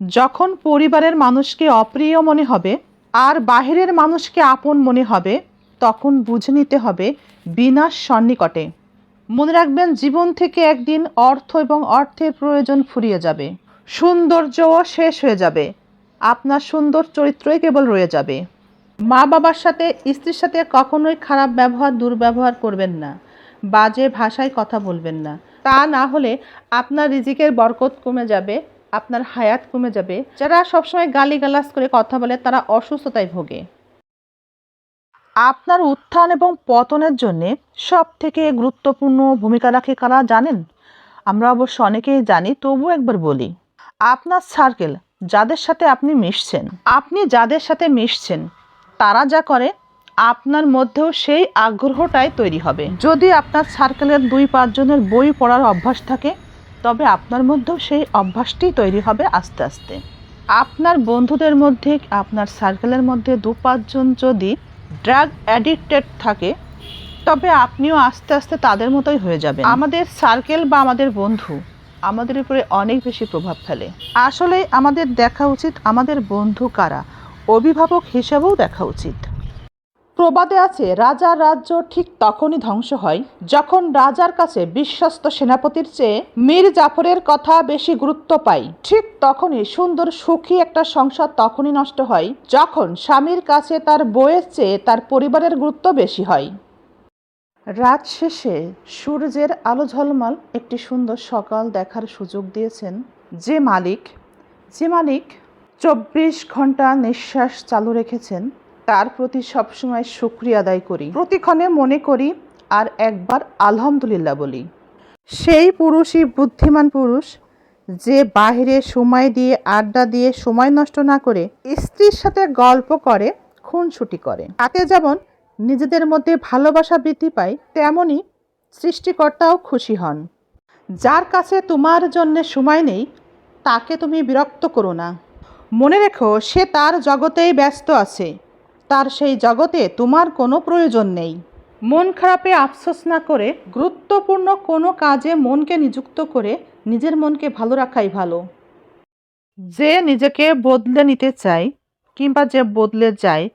যখন পরিবারের মানুষকে অপ্রিয় মনে হবে আর বাহিরের মানুষকে আপন মনে হবে, তখন বুঝে নিতে হবে বিনাশ সন্নিকটে। মনে রাখবেন, জীবন থেকে একদিন অর্থ এবং অর্থের প্রয়োজন ফুরিয়ে যাবে। সৌন্দর্যও শেষ হয়ে যাবে। আপনার সুন্দর চরিত্রই কেবল রয়ে যাবে। মা বাবার সাথে, স্ত্রীর সাথে কখনোই খারাপ ব্যবহার, দুর্ব্যবহার করবেন না। বাজে ভাষায় কথা বলবেন না। তা না হলে আপনার রিজিকের বরকত কমে যাবে। আপনার হায়াত কমে যাবে। যারা সবসময় গালিগালাজ করে কথা বলে, তারা অসুস্থতায় ভোগে। আপনার উত্থান এবং পতনের জন্য সব থেকে গুরুত্বপূর্ণ ভূমিকা রাখে কারা জানেন? আমরা অবশ্য অনেকেই জানি তবু একবার বলি। আপনার সার্কেল যাদের সাথে আপনি মিশছেন, আপনি যাদের সাথে মিশছেন, তারা যা করে, আপনার মধ্যেও সেই আগ্রহটাই তৈরি হবে। যদি আপনার সার্কেলের দুই পাঁচজনের বই পড়ার অভ্যাস থাকে তবে আপনার মধ্যেও সেই অভ্যাসটি তৈরি হবে আস্তে আস্তে। আপনার বন্ধুদের মধ্যে, আপনার সার্কেলের মধ্যে দু পাঁচজন যদি ড্রাগ অ্যাডিক্টেড থাকে, তবে আপনিও আস্তে আস্তে তাদের মতোই হয়ে যাবেন। আমাদের সার্কেল বা আমাদের বন্ধু আমাদের উপরে অনেক বেশি প্রভাব ফেলে। আসলে আমাদের দেখা উচিত আমাদের বন্ধু কারা? অভিভাবক হিসেবেও দেখা উচিত। প্রবাদে আছে, রাজার রাজ্য ঠিক তখনই ধ্বংস হয় যখন রাজার কাছে বিশ্বস্ত সেনাপতির চেয়ে মীর জাফরের কথা বেশি গুরুত্ব পায়। ঠিক তখনই সুন্দর সুখী একটা সংসার তখনই নষ্ট হয় যখন স্বামীর কাছে তার বইয়ের চেয়ে তার পরিবারের গুরুত্ব বেশি হয়। রাত শেষে সূর্যের আলো ঝলমল একটি সুন্দর সকাল দেখার সুযোগ দিয়েছেন যে মালিক। যে মালিক চব্বিশ ঘণ্টা নিঃশ্বাস চালু রেখেছেন। তার প্রতি সবসময় শুক্রিয়া আদায় করি। প্রতিক্ষণে মনে করি, আর একবার আলহামদুলিল্লাহ বলি। সেই পুরুষই বুদ্ধিমান পুরুষ, যে বাইরে সময় দিয়ে আড্ডা দিয়ে সময় নষ্ট না করে স্ত্রীর সাথে গল্প করে, খুনসুটি করে। তাতে যেমন নিজেদের মধ্যে ভালোবাসা বৃদ্ধি পায় তেমনই সৃষ্টিকর্তাও খুশি হন। যার কাছে তোমার জন্য সময় নেই, তাকে তুমি বিরক্ত করো না। মনে রেখো, সে তার জগতেই ব্যস্ত আছে। তার সেই জগতে তোমার কোনো প্রয়োজন নেই। মন খারাপে আফসোস না করে গুরুত্বপূর্ণ কোনো কাজে মনকে নিযুক্ত করে নিজের মনকে ভালো রাখাই ভালো। যে নিজেকে বদলে নিতে চায় কিংবা যে বদলে যায়,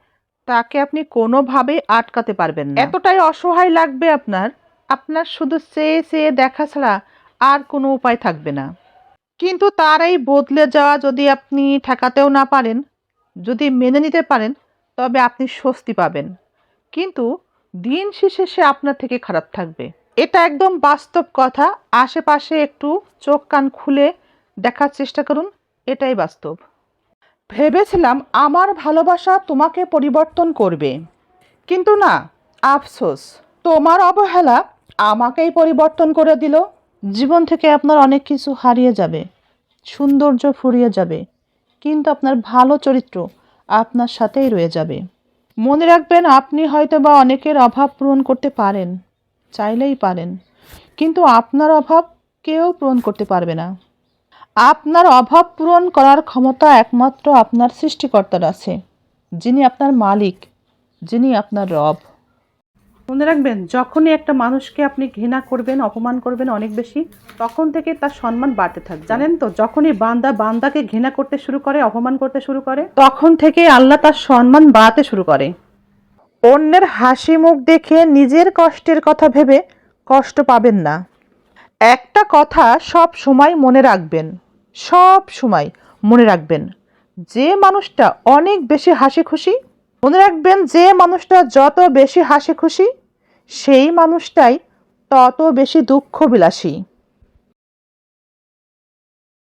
তাকে আপনি কোনোভাবেই আটকাতে পারবেন না। এতটাই অসহায় লাগবে আপনার আপনার শুধু চেয়ে চেয়ে দেখা ছাড়া আর কোনো উপায় থাকবে না। কিন্তু তার এই বদলে যাওয়া যদি আপনি ঠেকাতেও না পারেন, যদি মেনে নিতে পারেন তবে আপনি স্বস্তি পাবেন। কিন্তু দিন শেষে সে আপনার থেকে খারাপ থাকবে। এটা একদম বাস্তব কথা। আশেপাশে একটু চোখ কান খুলে দেখার চেষ্টা করুন। এটাই বাস্তব। ভেবেছিলাম আমার ভালোবাসা তোমাকে পরিবর্তন করবে। কিন্তু না, আফসোস। তোমার অবহেলা আমাকেই পরিবর্তন করে দিল। জীবন থেকে আপনার অনেক কিছু হারিয়ে যাবে। সৌন্দর্য ফুরিয়ে যাবে। কিন্তু আপনার ভালো চরিত্র আপনার সাথেই রয়ে যাবে। মনে রাখবেন, আপনি হয়তো বা অনেকের অভাব পূরণ করতে পারেন, চাইলেই পারেন, কিন্তু আপনার অভাব কেউ পূরণ করতে পারবে না। আপনার অভাব পূরণ করার ক্ষমতা একমাত্র আপনার সৃষ্টিকর্তার আছে, যিনি আপনার মালিক, যিনি আপনার রব। মনে রাখবেন, যখনই একটা মানুষকে আপনি ঘৃণা করবেন, অপমান করবেন অনেক বেশি, তখন থেকে তার সম্মান বাড়তে থাকবে জানেন তো, যখনই বান্দা বান্দাকে ঘৃণা করতে শুরু করে, অপমান করতে শুরু করে, তখন থেকে আল্লাহ তার সম্মান বাড়াতে শুরু করে। অন্যের হাসি মুখ দেখে নিজের কষ্টের কথা ভেবে কষ্ট পাবেন না। একটা কথা সব সময় মনে রাখবেন, সব সময় মনে রাখবেন, যে মানুষটা অনেক বেশি হাসি খুশি মনে রাখবেন যে মানুষটা যত বেশি হাসি খুশি সেই মানুষটাই তত বেশি দুঃখ বিলাসী